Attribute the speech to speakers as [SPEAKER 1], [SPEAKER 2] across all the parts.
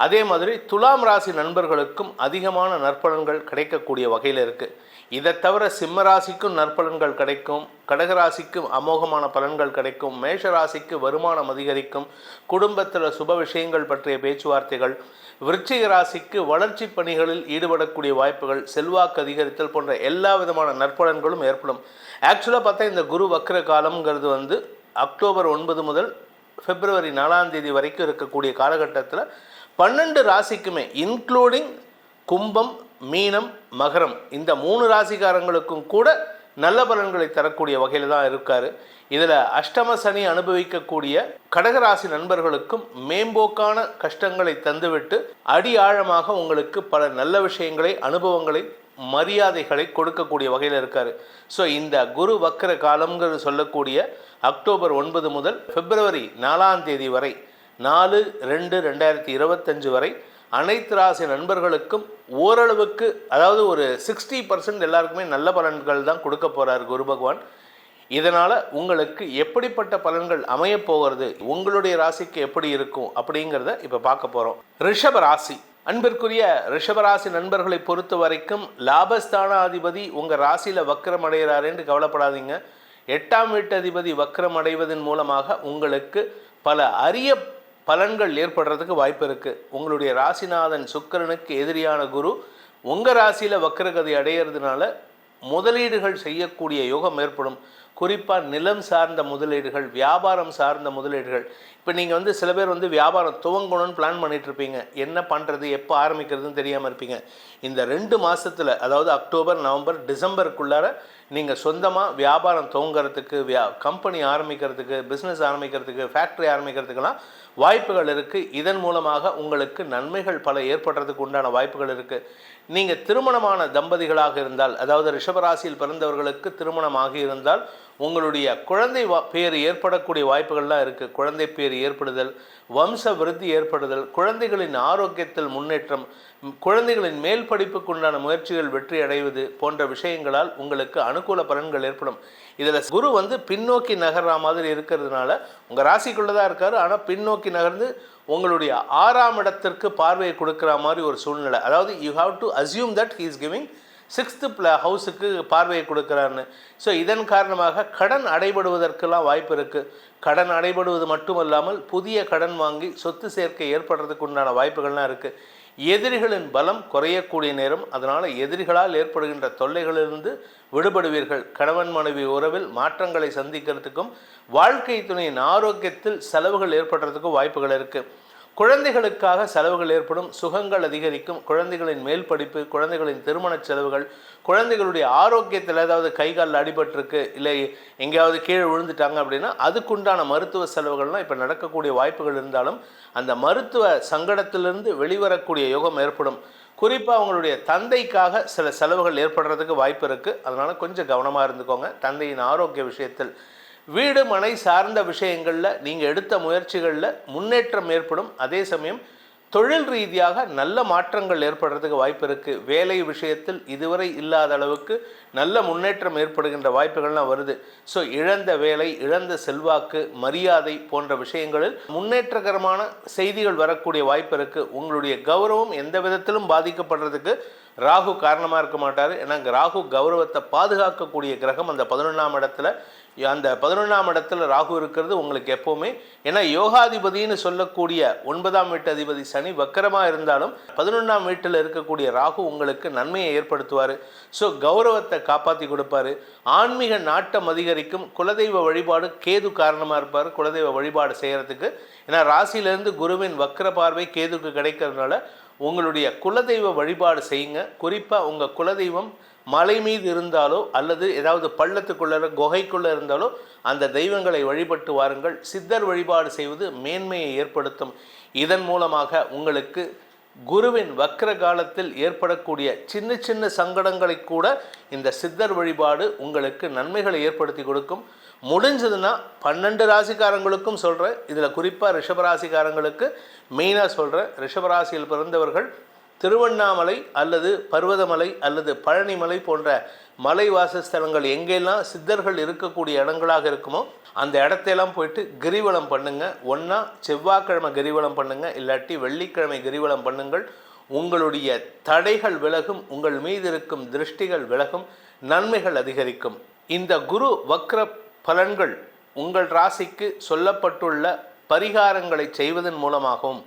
[SPEAKER 1] அதே மாதிரி துலாம் ராசி நண்பர்களுக்கும் அதிகமான நற்பலன்கள் கிடைக்கக்கூடிய வகையில் இருக்குது இதை தவிர சிம்ம ராசிக்கும் நற்பலன்கள் கிடைக்கும் கடகராசிக்கும் அமோகமான பலன்கள் கிடைக்கும் மேஷ ராசிக்கு வருமானம் அதிகரிக்கும் குடும்பத்தில் சுப விஷயங்கள் பற்றிய பேச்சுவார்த்தைகள் விருச்சிக ராசிக்கு வளர்ச்சி பணிகளில் ஈடுபடக்கூடிய வாய்ப்புகள் செல்வாக்கு அதிகரித்தல் போன்ற எல்லா விதமான நற்பலன்களும் ஏற்படும். ஆக்சுவலாக பார்த்தா இந்த குரு வக்ர காலம்ங்கிறது வந்து அக்டோபர் ஒன்பது முதல் பிப்ரவரி நாலாம் தேதி வரைக்கும் இருக்கக்கூடிய காலகட்டத்தில் பன்னெண்டு ராசிக்குமே இன்க்ளூடிங் கும்பம் மீனம் மகரம் இந்த மூணு ராசிக்காரங்களுக்கும் கூட நல்ல பலன்களை தரக்கூடிய வகையில் தான் இருக்கார். இதில் அஷ்டம சனி அனுபவிக்கக்கூடிய கடகராசி நண்பர்களுக்கும் மேம்போக்கான கஷ்டங்களை தந்துவிட்டு அடி ஆழமாக உங்களுக்கு பல நல்ல விஷயங்களை அனுபவங்களை மரியாதைகளை கொடுக்கக்கூடிய வகையில் இருக்கார். ஸோ இந்த குரு வக்கர காலம்ங்கிறது சொல்லக்கூடிய அக்டோபர் ஒன்பது முதல் பிப்ரவரி நாலாம் தேதி வரை நாலு ரெண்டு ரெண்டாயிரத்தி இருபத்தஞ்சு வரை அனைத்து ராசி நண்பர்களுக்கும் ஓரளவுக்கு அதாவது ஒரு சிக்ஸ்டி பர்சன்ட் எல்லாருக்குமே நல்ல பலன்கள் தான் கொடுக்க போகிறார் குரு பகவான். இதனால் உங்களுக்கு எப்படிப்பட்ட பலன்கள் அமையப் போகிறது உங்களுடைய ராசிக்கு எப்படி இருக்கும் அப்படிங்கிறத இப்போ பார்க்க போகிறோம் ரிஷப ராசி. அன்பிற்குரிய ரிஷபராசி நண்பர்களை பொறுத்த வரைக்கும் லாபஸ்தானாதிபதி உங்கள் ராசியில் வக்ரம் அடைகிறாருன்னு கவலைப்படாதீங்க. எட்டாம் வீட்டு அதிபதி வக்ரம் அடைவதன் மூலமாக உங்களுக்கு பல அரிய பலன்கள் ஏற்படுறதுக்கு வாய்ப்பு இருக்குது உங்களுடைய ராசிநாதன் சுக்கிரனுக்கு எதிரியான குரு உங்கள் ராசியில் வக்ரகதி அடையிறதுனால முதலீடுகள் செய்யக்கூடிய யோகம் ஏற்படும். குறிப்பாக நிலம் சார்ந்த முதலீடுகள் வியாபாரம் சார்ந்த முதலீடுகள். இப்போ நீங்கள் வந்து சில பேர் வந்து வியாபாரம் துவங்கணும்னு பிளான் பண்ணிகிட்ருப்பீங்க இருப்பீங்க என்ன பண்ணுறது எப்போ ஆரம்பிக்கிறதுன்னு தெரியாமல் இருப்பீங்க. இந்த ரெண்டு மாதத்தில் அதாவது அக்டோபர் நவம்பர் டிசம்பருக்குள்ளார நீங்கள் சொந்தமாக வியாபாரம் துவங்குறதுக்கு வியா கம்பெனி ஆரம்பிக்கிறதுக்கு பிஸ்னஸ் ஆரம்பிக்கிறதுக்கு ஃபேக்ட்ரி ஆரம்பிக்கிறதுக்கெல்லாம் வாய்ப்புகள் இருக்குது இதன் மூலமாக உங்களுக்கு நன்மைகள் பல ஏற்படுறதுக்கு உண்டான வாய்ப்புகள் இருக்குது நீங்கள் திருமணமான தம்பதிகளாக இருந்தால் அதாவது ரிஷபராசியில் பிறந்தவர்களுக்கு திருமணமாகி இருந்தால் உங்களுடைய குழந்தை வா பேர் ஏற்படக்கூடிய வாய்ப்புகள்லாம் இருக்குது குழந்தை பேர் ஏற்படுதல் வம்ச விருத்தி ஏற்படுதல் குழந்தைகளின் ஆரோக்கியத்தில் முன்னேற்றம் குழந்தைகளின் மேல் படிப்புக்கு உண்டான முயற்சிகள் வெற்றி அடைவது போன்ற விஷயங்களால் உங்களுக்கு அனுகூல பலன்கள் ஏற்படும். இதில் குரு வந்து பின்னோக்கி நகர்ற மாதிரி இருக்கிறதுனால உங்கள் ராசிக்குள்ளே தான் இருக்கார். ஆனால் பின்னோக்கி நகர்ந்து உங்களுடைய ஆறாம் இடத்திற்கு பார்வையை கொடுக்குற மாதிரி ஒரு சூழ்நிலை. அதாவது you have to assume that he is giving sixth ப்ள ஹவுஸுக்கு பார்வையை கொடுக்குறாருன்னு ஸோ இதன் காரணமாக கடன் அடைபடுவதற்கெல்லாம் வாய்ப்பு இருக்குது கடன் அடைபடுவது மட்டுமல்லாமல் புதிய கடன் வாங்கி சொத்து சேர்க்கை ஏற்படுறதுக்கு உண்டான வாய்ப்புகள்லாம் இருக்குது எதிரிகளின் பலம் குறையக்கூடிய நேரம் அதனால் எதிரிகளால் ஏற்படுகின்ற தொல்லைகளிலிருந்து விடுபடுவீர்கள். கணவன் மனைவி உறவில் மாற்றங்களை சந்திக்கிறதுக்கும் வாழ்க்கை துணையின் ஆரோக்கியத்தில் செலவுகள் ஏற்படுறதுக்கும் வாய்ப்புகள் இருக்குது குழந்தைகளுக்காக செலவுகள் ஏற்படும் சுகங்கள் அதிகரிக்கும் குழந்தைகளின் மேல் படிப்பு குழந்தைகளின் திருமணச் செலவுகள் குழந்தைகளுடைய ஆரோக்கியத்தில் ஏதாவது கை காலில் அடிபட்டிருக்கு இல்லை எங்கேயாவது கீழே விழுந்துட்டாங்க அப்படின்னா அதுக்குண்டான மருத்துவ செலவுகள்லாம் இப்போ நடக்கக்கூடிய வாய்ப்புகள் இருந்தாலும் அந்த மருத்துவ சங்கடத்திலிருந்து வெளிவரக்கூடிய யோகம் ஏற்படும். குறிப்பாக அவங்களுடைய தந்தைக்காக சில செலவுகள் ஏற்படுறதுக்கு வாய்ப்பு இருக்குது அதனால் கொஞ்சம் கவனமாக இருந்துக்கோங்க. தந்தையின் ஆரோக்கிய விஷயத்தில் வீடு மனை சார்ந்த விஷயங்களில் நீங்கள் எடுத்த முயற்சிகளில் முன்னேற்றம் ஏற்படும். அதே சமயம் தொழில் ரீதியாக நல்ல மாற்றங்கள் ஏற்படுறதுக்கு வாய்ப்பு இருக்குது வேலை விஷயத்தில் இதுவரை இல்லாத அளவுக்கு நல்ல முன்னேற்றம் ஏற்படுகின்ற வாய்ப்புகள்லாம் வருது. ஸோ இழந்த வேலை இழந்த செல்வாக்கு மரியாதை போன்ற விஷயங்களில் முன்னேற்றகரமான செய்திகள் வரக்கூடிய வாய்ப்பு இருக்குது உங்களுடைய கௌரவம் எந்த விதத்திலும் பாதிக்கப்படுறதுக்கு ராகு காரணமாக இருக்க மாட்டார். ஏன்னா ராகு கௌரவத்தை பாதுகாக்கக்கூடிய கிரகம் அந்த பதினொன்றாம் இடத்துல அந்த பதினொன்றாம் இடத்துல ராகு இருக்கிறது உங்களுக்கு எப்போவுமே. ஏன்னா யோகாதிபதின்னு சொல்லக்கூடிய ஒன்பதாம் வீட்டு அதிபதி சனி வக்கரமாக இருந்தாலும் பதினொன்றாம் வீட்டில் இருக்கக்கூடிய ராகு உங்களுக்கு நன்மையை ஏற்படுத்துவார். ஸோ கௌரவத்தை காப்பாற்றி கொடுப்பாரு. ஆன்மீக நாட்டம் அதிகரிக்கும். குலதெய்வ வழிபாடு கேது காரணமாக இருப்பார். குலதெய்வ வழிபாடு செய்கிறதுக்கு ஏன்னா ராசியிலேருந்து குருவின் வக்கர பார்வை கேதுக்கு கிடைக்கிறதுனால உங்களுடைய குலதெய்வ வழிபாடு செய்யுங்க. குறிப்பாக உங்கள் குலதெய்வம் மலை மீது இருந்தாலோ அல்லது ஏதாவது பள்ளத்துக்குள்ள குகைக்குள்ளே இருந்தாலோ அந்த தெய்வங்களை வழிபட்டு வாருங்கள். சித்தர் வழிபாடு செய்வது மேன்மையை ஏற்படுத்தும். இதன் மூலமாக உங்களுக்கு குருவின் வக்ர காலத்தில் ஏற்படக்கூடிய சின்ன சின்ன சங்கடங்களை கூட இந்த சித்தர் வழிபாடு உங்களுக்கு நன்மைகளை ஏற்படுத்தி கொடுக்கும். முடிஞ்சதுன்னா பன்னெண்டு ராசிக்காரங்களுக்கும் சொல்கிறேன் இதில் குறிப்பாக ரிஷபராசிக்காரங்களுக்கு மெயினாக சொல்கிறேன் ரிஷபராசியில் பிறந்தவர்கள் திருவண்ணாமலை அல்லது பர்வதமலை அல்லது பழனிமலை போன்ற மலை வாசஸ்தலங்கள் எங்கெல்லாம் சித்தர்கள் இருக்கக்கூடிய இடங்களாக இருக்குமோ அந்த இடத்தையெல்லாம் போயிட்டு கிரிவலம் பண்ணுங்கள் ஒன்றா செவ்வாய்க்கிழமை கிரிவலம் பண்ணுங்கள் இல்லாட்டி வெள்ளிக்கிழமை கிரிவலம் பண்ணுங்கள். உங்களுடைய தடைகள் விலகும் உங்கள் மீது இருக்கும் திருஷ்டிகள் விலகும் நன்மைகள் அதிகரிக்கும். இந்த குரு வக்ர பலன்கள் உங்கள் ராசிக்கு சொல்லப்பட்டுள்ள பரிகாரங்களை செய்வதன் மூலமாகவும்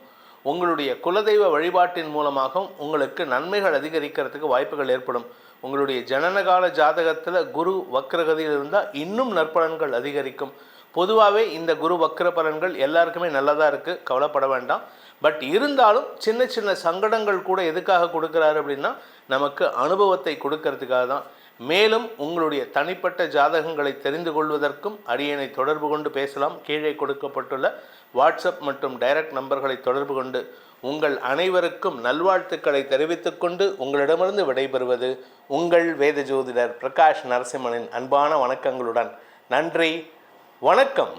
[SPEAKER 1] உங்களுடைய குலதெய்வ வழிபாட்டின் மூலமாகவும் உங்களுக்கு நன்மைகள் அதிகரிக்கிறதுக்கு வாய்ப்புகள் ஏற்படும். உங்களுடைய ஜனனகால ஜாதகத்தில் குரு வக்ரகதியில் இருந்தால் இன்னும் நற்பலன்கள் அதிகரிக்கும். பொதுவாகவே இந்த குரு வக்ர பலன்கள் எல்லாருக்குமே நல்லதாக இருக்குது கவலைப்பட வேண்டாம். பட் இருந்தாலும் சின்ன சின்ன சங்கடங்கள் கூட எதுக்காக கொடுக்குறாரு அப்படின்னா நமக்கு அனுபவத்தை கொடுக்கறதுக்காக தான். மேலும் உங்களுடைய தனிப்பட்ட ஜாதகங்களை தெரிந்து கொள்வதற்கும் அடியனை தொடர்பு கொண்டு பேசலாம். கீழே கொடுக்கப்பட்டுள்ள வாட்ஸ்அப் மற்றும் டைரக்ட் நம்பர்களை தொடர்பு கொண்டு உங்கள் அனைவருக்கும் நல்வாழ்த்துக்களை தெரிவித்துக்கொண்டு உங்களிடமிருந்து விடைபெறுவது உங்கள் வேத ஜோதிடர் பிரகாஷ் நரசிம்மனின் அன்பான வணக்கங்களுடன். நன்றி. வணக்கம்.